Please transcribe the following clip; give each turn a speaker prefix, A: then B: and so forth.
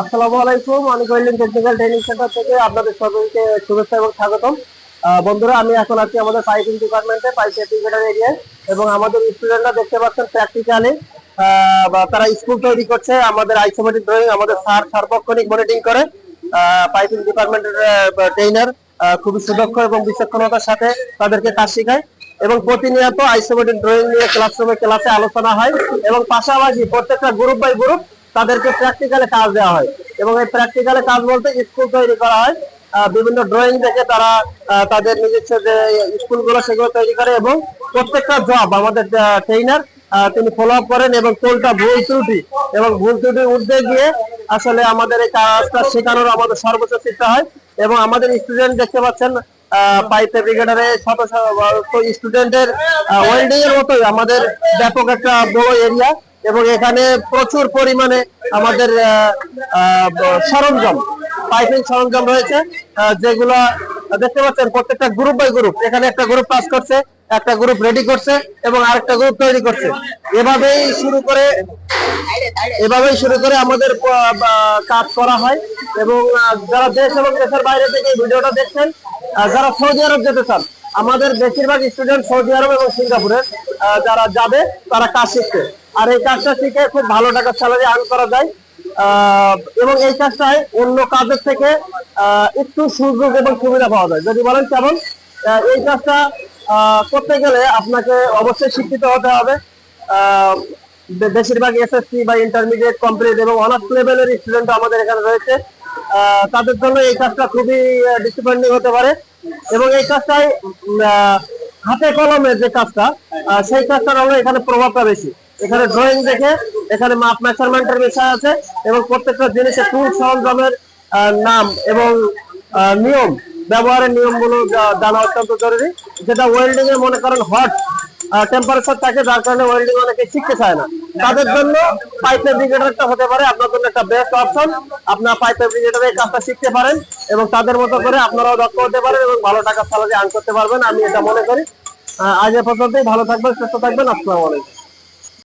A: আসসালামু আলাইকুম। আমি গোল্ডেন টেকনিক্যাল ট্রেনিং সেন্টার থেকে আপনাদের সকলকে শুভেচ্ছা এবং স্বাগতম। বন্ধুরা, আমি এখন আছি আমাদের পাইপিং ডিপার্টমেন্টে এরিয়ায়। এবং আমাদের স্টুডেন্টরা দেখতে পাচ্ছেন প্র্যাকটিক্যালি তারা স্কুল তৈরি করছে। আমাদের আইসোমেটিক ড্রয়িং আমাদের সার্বক্ষণিক মনিটরিং করে। পাইপিং ডিপার্টমেন্টের ট্রেনার খুবই সুদক্ষ এবং বিচক্ষণতার সাথে তাদেরকে কাজ শেখায়। এবং প্রতিনিয়ত আইসোমেটিক ড্রয়িং নিয়ে ক্লাসরুমে ক্লাসে আলোচনা হয়। এবং পাশাপাশি প্রত্যেকটা গ্রুপ বাই গ্রুপ তাদেরকে প্র্যাকটিক্যালে কাজ দেওয়া হয়। এবং এই প্র্যাকটিক্যালে কাজ বলতে স্কুল তৈরি করা হয়। বিভিন্ন ড্রয়িং দেখে তারা তাদের নিজস্ব যে স্কুলগুলো সেগুলো তৈরি করে এবং প্রত্যেকটা জব আমাদের ট্রেইনার তিনি ফলো আপ করেন এবং কোনটা ভুল ত্রুটি এবং ভুল ত্রুটি উঠতে গিয়ে আসলে আমাদের এই কাজটা শেখানোর আমাদের সর্বোচ্চ চেষ্টা হয়। এবং আমাদের স্টুডেন্ট দেখতে পাচ্ছেন পাইপ ব্রিগেডারে শত শত স্টুডেন্টের ওয়েল্ডিং এর মতোই আমাদের ব্যাপক একটা বড় এরিয়া এবং এখানে প্রচুর পরিমাণে আমাদের সরঞ্জাম, পাইপিং সরঞ্জাম রয়েছে যেগুলা দেখতে পাচ্ছেন প্রত্যেকটা গ্রুপ বাই গ্রুপ এখানে একটা গ্রুপ পাস করছে, একটা গ্রুপ রেডি করছে এবং আরেকটা গ্রুপ তৈরি করছে। এভাবেই শুরু করে, এভাবেই শুরু করে আমাদের কাজ করা হয়। এবং যারা দেশ এবং দেশের বাইরে থেকে ভিডিওটা দেখছেন যারা সৌদি আরব যেতে চান, আমাদের বেশিরভাগ স্টুডেন্ট সৌদি আরব এবং সিঙ্গাপুরের যারা যাবে, তারা কাজ শিখতে আর এই কাজটা শিখে খুব ভালো টাকার স্যালারি আর্ন করা যায়। এবং এই কাজটায় অন্য কাজের থেকে একটু সুযোগ এবং সুবিধা পাওয়া যায়। যদি বলেন কেমন? এই কাজটা করতে গেলে আপনাকে অবশ্যই শিক্ষিত হতে হবে। বেশিরভাগ এসএসসি বা ইন্টারমিডিয়েট কমপ্লিট এবং অনার্স লেভেলের স্টুডেন্ট আমাদের এখানে রয়েছে। তাদের জন্য এই কাজটা খুবই ডিসিপ্লিনিং হতে পারে। এবং এই কাজটায় হাতে কলমে যে কাজটা সেই কাজটার আমরা এখানে প্রভাবটা বেশি। এখানে ড্রয়িং দেখে, এখানে মাপ মেজারমেন্টের বিষয় আছে এবং প্রত্যেকটা জিনিসের টুল সরঞ্জামের নাম এবং নিয়ম, ব্যবহারের নিয়মগুলো জানা অত্যন্ত জরুরি। যেটা ওয়েল্ডিং এ মনে করেন হট টেম্পারেচার থাকে, যার কারণে ওয়েল্ডিং অনেকে শিখতে চায় না। তাদের জন্য পাইপ ফেব্রিকেটরটা হতে পারে। আপনার জন্য একটা বেস্ট অপশন আপনার পাইপ ফেব্রিকেটরের কাজটা শিখতে পারেন এবং তাদের মতো করে আপনারাও দক্ষ হতে পারেন এবং ভালো টাকা স্যালারি আর্ন করতে পারবেন। আমি এটা মনে করি। আজ এ পর্যন্তই। ভালো থাকবেন, সুস্থ থাকবেন। আসসালামু আলাইকুম।